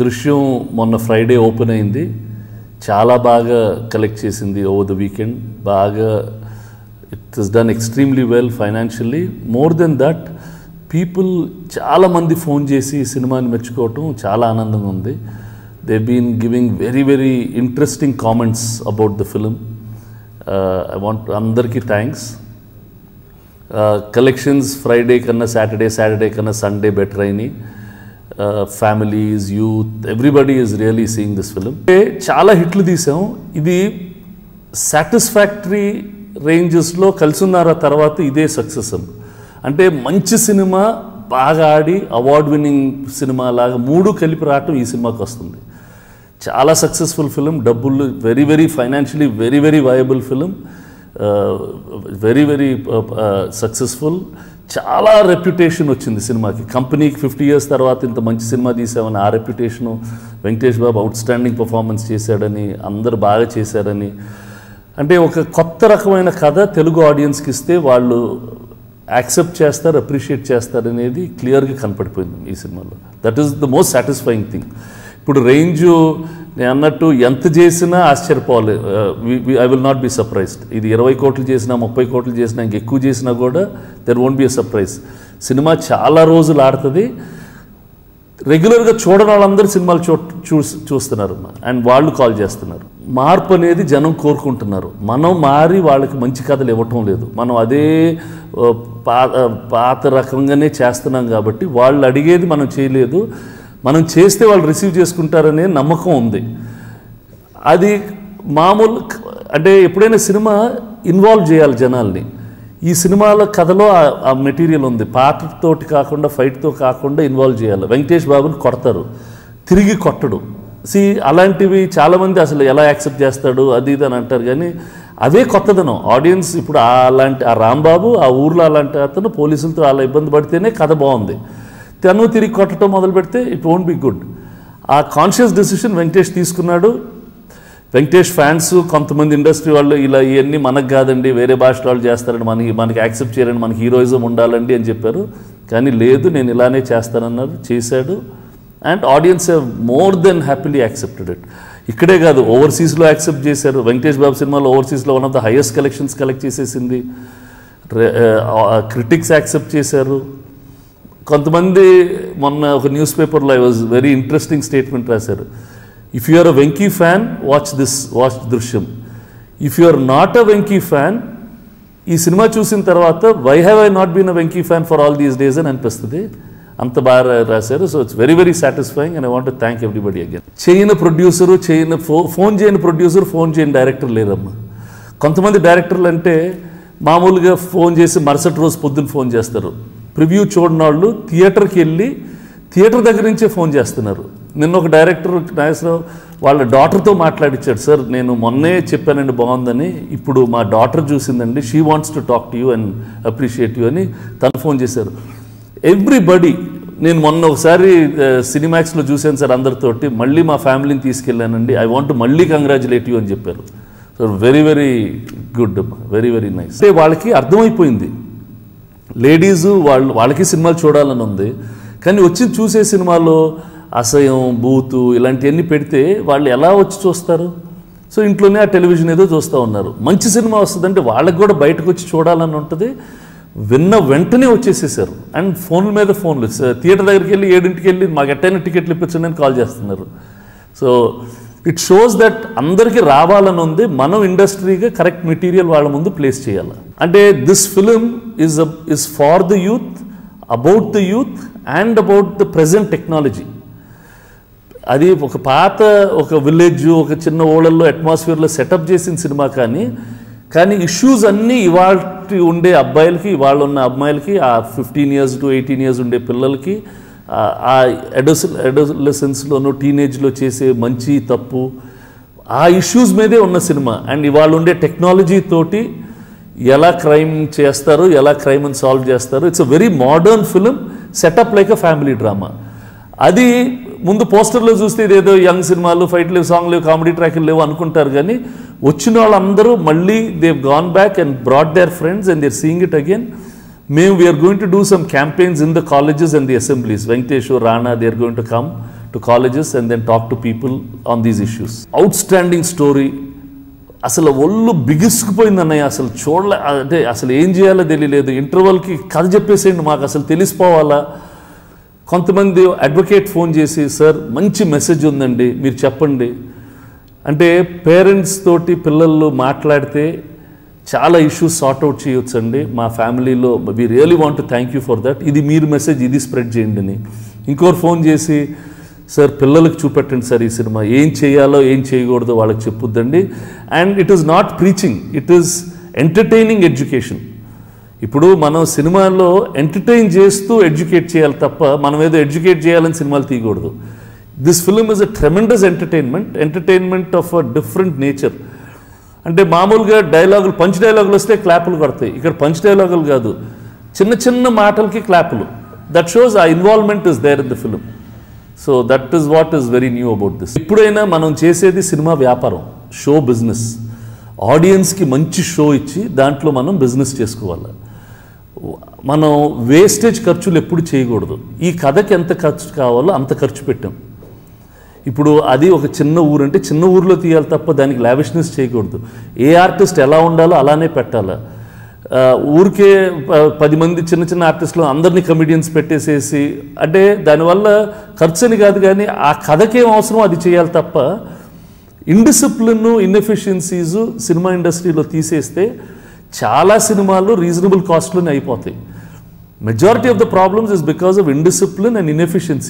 దృశ్యం మొన్న Friday open అయింది. చాలా బాగా కలెక్ట్ చేసింది ఓవర్ ద వీకెండ్ బాగా it is done extremely well financially more than that people చాలామంది ఫోన్ చేసి సినిమాని మెచ్చుకోవటం చాలా ఆనందంగా ఉంది. They been giving very very interesting comments about the film I want అందరికీ థ్యాంక్స్ కలెక్షన్స్ ఫ్రైడే కన్నా సాటర్డే సాటర్డే కన్నా సండే బెటర్ అయినాయి. Families youth everybody is really seeing this film చాలా హిట్లు తీసాం. ఇది సాటిస్ఫాక్టరీ రేంజెస్లో కలిసిన్నారా తర్వాత ఇదే సక్సెస్ అంటే మంచి సినిమా బాగా ఆడి అవార్డ్ విన్నింగ్ సినిమా లాగా మూడు కలిపి రావటం ఈ సినిమాకి వస్తుంది. చాలా సక్సెస్ఫుల్ ఫిలిం డబ్బులు very very financially very very viable film very very successful చాలా రెప్యుటేషన్ వచ్చింది సినిమాకి. కంపెనీకి ఫిఫ్టీ ఇయర్స్ తర్వాత ఇంత మంచి సినిమా తీసామని ఆ reputation Venkatesh Babu outstanding performance చేశాడని అందరు బాగా చేశారని. అంటే ఒక కొత్త రకమైన కథ తెలుగు ఆడియన్స్కి ఇస్తే వాళ్ళు యాక్సెప్ట్ చేస్తారు అప్రిషియేట్ చేస్తారు అనేది క్లియర్గా కనపడిపోయింది ఈ సినిమాలో. That is the most satisfying thing ఇప్పుడు రేంజ్ నేను అన్నట్టు ఎంత చేసినా ఆశ్చర్యపోవాలి. I will not be surprised ఇది ఇరవై కోట్లు చేసినా ముప్పై కోట్లు చేసినా ఇంక ఎక్కువ చేసినా కూడా there won't be a surprise cinema చాలా రోజులు ఆడుతుంది. రెగ్యులర్గా చూడని వాళ్ళందరూ సినిమాలు చూ చూస్ చూస్తున్నారు. అండ్ వాళ్ళు కాల్ చేస్తున్నారు. మార్పు అనేది జనం కోరుకుంటున్నారు. మనం మారి వాళ్ళకి మంచి కథలు ఇవ్వటం లేదు. మనం అదే పాత పాత రకంగానే చేస్తున్నాం కాబట్టి వాళ్ళు అడిగేది మనం చేయలేదు. మనం చేస్తే వాళ్ళు రిసీవ్ చేసుకుంటారనే నమ్మకం ఉంది. అది మామూలు అంటే ఎప్పుడైనా సినిమా ఇన్వాల్వ్ చేయాలి జనాల్ని. ఈ సినిమాల కథలో ఆ- మెటీరియల్ ఉంది. పాటతోటి కాకుండా ఫైట్తో కాకుండా ఇన్వాల్వ్ చేయాలి. వెంకటేష్ బాబుని కొడతారు. తిరిగి కొట్టడు. సి అలాంటివి చాలామంది అసలు ఎలా యాక్సెప్ట్ చేస్తాడు అది ఇది అని అంటారు కానీ అదే కొత్తదనం. ఆడియన్స్ ఇప్పుడు అలాంటి ఆ రాంబాబు ఆ ఊర్లో అలాంటి అతను పోలీసులతో అలా ఇబ్బంది పడితేనే కథ బాగుంది. తను తిరిగి కొట్టడం మొదలు పెడితే it won't be good a conscious decision Venkatesh తీసుకున్నాడు. వెంకటేష్ ఫ్యాన్స్ కొంతమంది ఇండస్ట్రీ వాళ్ళు ఇలా ఇవన్నీ మనకు కాదండి వేరే భాష వాళ్ళు చేస్తారని మనకి మనకి యాక్సెప్ట్ చేయాలని మనకి హీరోయిజం ఉండాలండి అని చెప్పారు. కానీ లేదు నేను ఇలానే చేస్తానన్నారు చేశాడు. And audience more than happily accepted it ఇక్కడే కాదు ఓవర్సీస్లో యాక్సెప్ట్ చేశారు. వెంకటేష్ బాబు సినిమాలో ఓవర్సీస్లో one of the highest collections collect చేసేసింది. క్రిటిక్స్ యాక్సెప్ట్ చేశారు. కొంతమంది మొన్న ఒక న్యూస్ పేపర్లో I was very interesting statement రాశారు. If you are a Venky fan watch this watch Drishyam. If you are not a Venky fan ఈ cinema చూసిన తర్వాత why have I not been a Venky fan for all these days అని అనిపిస్తుంది. అంత బాగా రాశారు. So it's very very satisfying and I want thank everybody again చేయని producer చేయని ఫో ఫోన్ చేయని ప్రొడ్యూసర్ ఫోన్ చేయని డైరెక్టర్ లేరమ్మా. కొంతమంది డైరెక్టర్లు అంటే మామూలుగా ఫోన్ చేసి మరుసటి రోజు పొద్దున్న ఫోన్ చేస్తారు. ప్రివ్యూ చూడని వాళ్ళు థియేటర్కి వెళ్ళి థియేటర్ దగ్గర నుంచే ఫోన్ చేస్తున్నారు. నిన్న ఒక డైరెక్టర్ నాగేశ్వరరావు వాళ్ళ డాటర్తో మాట్లాడిచ్చాడు సార్ నేను మొన్నే చెప్పానండి బాగుందని ఇప్పుడు మా daughter చూసిందండి she wants to talk to you and appreciate you అని తను ఫోన్ చేశారు. ఎవ్రీబడి నేను మొన్న ఒకసారి సినిమాక్స్లో చూశాను సార్ అందరితోటి మళ్ళీ మా ఫ్యామిలీని తీసుకెళ్ళానండి ఐ వాంట్ మళ్ళీ కంగ్రాచులేట్ యూ అని చెప్పారు. So very very good very very nice. అంటే వాళ్ళకి అర్థమైపోయింది. లేడీస్ వాళ్ళు వాళ్ళకి సినిమాలు చూడాలని ఉంది. కానీ వచ్చి చూసే సినిమాలో అసహ్యం బూతు ఇలాంటివన్నీ పెడితే వాళ్ళు ఎలా వచ్చి చూస్తారు? సో ఇంట్లోనే ఆ టెలివిజన్ ఏదో చూస్తూ ఉన్నారు. మంచి సినిమా వస్తుందంటే వాళ్ళకి కూడా బయటకు వచ్చి చూడాలని ఉంటుంది. విన్న వెంటనే వచ్చేసేసారు. అండ్ ఫోన్ల మీద ఫోన్లు థియేటర్ దగ్గరికి వెళ్ళి ఏడింటికి వెళ్ళి మాకు ఎట్టైనా టికెట్లు ఇప్పించండి అని కాల్ చేస్తున్నారు. సో ఇట్ షోస్ దట్ అందరికీ రావాలని ఉంది. మనం ఇండస్ట్రీగా కరెక్ట్ మెటీరియల్ వాళ్ళ ముందు ప్లేస్ చేయాలి. అంటే this film is is for the youth about the youth and about the present technology అది ఒక పాత ఒక విలేజ్ ఒక చిన్న ఓళ్ళల్లో అట్మాస్ఫియర్లో సెటప్ చేసిన సినిమా కానీ కానీ ఇష్యూస్ అన్నీ ఇవాళ ఉండే అబ్బాయిలకి ఇవాళ ఉన్న అమ్మాయిలకి ఆ fifteen years to eighteen years ఉండే పిల్లలకి ఆ- ఆ అడోలసెన్స్లోనూ టీనేజ్లో చేసే మంచి తప్పు ఆ ఇష్యూస్ మీదే ఉన్న సినిమా. అండ్ ఇవాళ ఉండే టెక్నాలజీ తోటి ఎలా క్రైమ్ చేస్తారు ఎలా క్రైమ్ని సాల్వ్ చేస్తారు it's a very modern film setup like a family drama అది ముందు పోస్టర్లో చూస్తే ఇదేదో యంగ్ సినిమాలు ఫైట్ లేవు సాంగ్ లేవు కామెడీ ట్రాక్లు లేవు అనుకుంటారు కానీ వచ్చిన వాళ్ళందరూ మళ్ళీ they've gone back and brought their friends and they're seeing it again మేము we are going to do some campaigns in the colleges and the assemblies Venkatesh Rana they are going to come to colleges and then talk to people on these issues outstanding story అసలు ఒళ్ళు బిగుసుకుపోయింది అన్నయ్య. అసలు చూడలే అంటే అసలు ఏం చేయాలో తెలియలేదు. ఇంటర్వల్కి కథ చెప్పేసేయండి మాకు అసలు తెలిసిపోవాలా? కొంతమంది అడ్వకేట్ ఫోన్ చేసి సార్ మంచి మెసేజ్ ఉందండి మీరు చెప్పండి. అంటే పేరెంట్స్ తోటి పిల్లలు మాట్లాడితే చాలా ఇష్యూస్ సార్ట్ అవుట్ చేయొచ్చండి. మా ఫ్యామిలీలో we really want thank you for that ఇది మీరు మెసేజ్ ఇది స్ప్రెడ్ చేయండి అని. ఇంకోరు ఫోన్ చేసి సార్ పిల్లలకు చూపెట్టండి సార్ ఈ సినిమా. ఏం చేయాలో ఏం చేయకూడదో వాళ్ళకి చెప్పుద్దండి. And it is not preaching it is entertaining education ఇప్పుడు మనం సినిమాల్లో ఎంటర్టైన్ చేస్తూ ఎడ్యుకేట్ చేయాలి తప్ప మనం ఏదో ఎడ్యుకేట్ చేయాలని సినిమాలు తీయకూడదు. This film is a tremendous entertainment entertainment of a different nature అంటే మామూలుగా డైలాగులు పంచ్ డైలాగులు వస్తే క్లాపులు కొడతాయి. ఇక్కడ పంచ్ డైలాగులు కాదు. చిన్న చిన్న మాటలకి క్లాపులు that shows a involvement is there in the film so that is what is very new about this ఎప్పుడైనా మనం చేసేది సినిమా వ్యాపారం షో బిజినెస్ ఆడియన్స్కి మంచి షో ఇచ్చి దాంట్లో మనం బిజినెస్ చేసుకోవాలి. మనం వేస్టేజ్ ఖర్చులు ఎప్పుడు చేయకూడదు. ఈ కథకి ఎంత ఖర్చు కావాలో అంత ఖర్చు పెట్టాం. ఇప్పుడు అది ఒక చిన్న ఊరు అంటే చిన్న ఊరిలో తీయాలి తప్ప దానికి లావిష్నెస్ చేయకూడదు. ఏ ఆర్టిస్ట్ ఎలా ఉండాలో అలానే పెట్టాలి. ఊరికే ప- పది మంది చిన్న చిన్న ఆర్టిస్టులు అందరినీ కమిడియన్స్ పెట్టేసేసి అంటే దానివల్ల ఖర్చు అని కాదు కానీ ఆ కథకేం అవసరం అది చేయాలి తప్ప ఇండిసిప్లిన్ ఇన్ఎఫిషియన్సీస్ సినిమా ఇండస్ట్రీలో తీసేస్తే చాలా సినిమాలు రీజనబుల్ కాస్ట్లోనే అయిపోతాయి. Majority of the problems is because of indiscipline and inefficiency